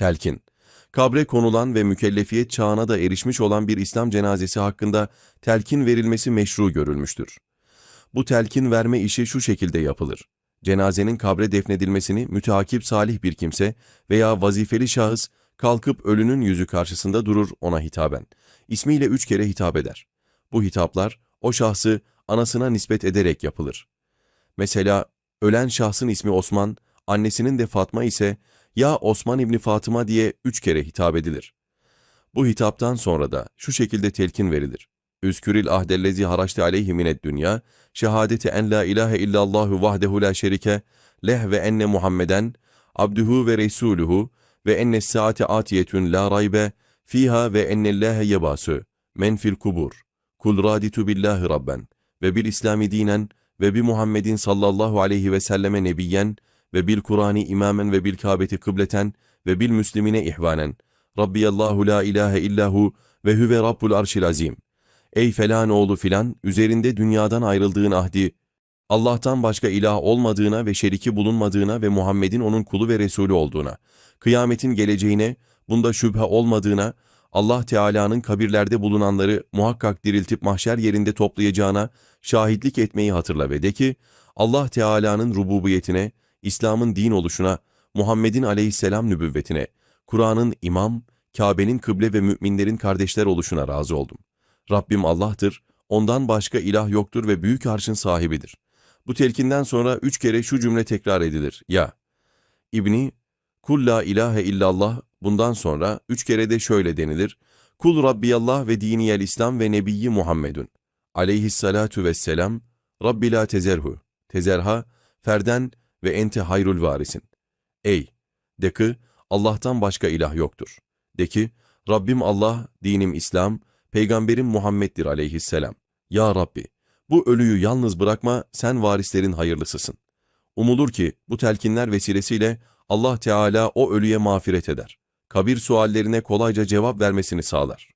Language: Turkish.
Telkin Kabre konulan ve mükellefiyet çağına da erişmiş olan bir İslam cenazesi hakkında telkin verilmesi meşru görülmüştür. Bu telkin verme işi şu şekilde yapılır. Cenazenin kabre defnedilmesini müteakip salih bir kimse veya vazifeli şahıs kalkıp ölünün yüzü karşısında durur ona hitaben. İsmiyle üç kere hitap eder. Bu hitaplar o şahsı anasına nispet ederek yapılır. Mesela ölen şahsın ismi Osman, annesinin de Fatma ise ya Osman İbni Fatıma diye üç kere hitap edilir. Bu hitaptan sonra da şu şekilde telkin verilir. Üsküril ahdellezi haraçte aleyhi mined dünya, şehadeti en la ilahe illallahu vahdehu la şerike, leh ve enne Muhammeden, abduhu ve resuluhu ve enne saate atiyetün la raybe, fiha ve ennellâhe yebâsü, men fil kubur, kul raditu billahi rabben, ve bil İslami dinen, ve bi Muhammedin sallallahu aleyhi ve selleme nebiyen, ve bil Kur'an'ı imamen ve bil Kâbeti kıbleten, ve bil Müslimine ihvanen. Rabbiyallahu la ilahe illahu ve huve rabbul arşil azim. Ey falan oğlu filan, üzerinde dünyadan ayrıldığın ahdi, Allah'tan başka ilah olmadığına ve şeriki bulunmadığına ve Muhammed'in onun kulu ve Resulü olduğuna, kıyametin geleceğine, bunda şüphe olmadığına, Allah Teala'nın kabirlerde bulunanları muhakkak diriltip mahşer yerinde toplayacağına şahitlik etmeyi hatırla ve de ki, Allah Teala'nın rububiyetine, İslam'ın din oluşuna, Muhammed'in aleyhisselam nübüvvetine, Kur'an'ın imam, Kabe'nin kıble ve müminlerin kardeşler oluşuna razı oldum. Rabbim Allah'tır, ondan başka ilah yoktur ve büyük arşın sahibidir. Bu telkinden sonra üç kere şu cümle tekrar edilir. Ya, İbni, Kul la ilahe illallah, bundan sonra üç kere de şöyle denilir. Kul Rabbiyallah ve diniyel İslam ve Nebiyyi Muhammedun. Aleyhissalatu vesselam, Rabbi la tezerhu, tezerha, ferden ve ente hayrul varisin. Ey! De ki, Allah'tan başka ilah yoktur. De ki, Rabbim Allah, dinim İslam, Peygamberim Muhammed'dir aleyhisselam. Ya Rabbi, bu ölüyü yalnız bırakma, sen varislerin hayırlısısın. Umulur ki bu telkinler vesilesiyle Allah Teala o ölüye mağfiret eder. Kabir suallerine kolayca cevap vermesini sağlar.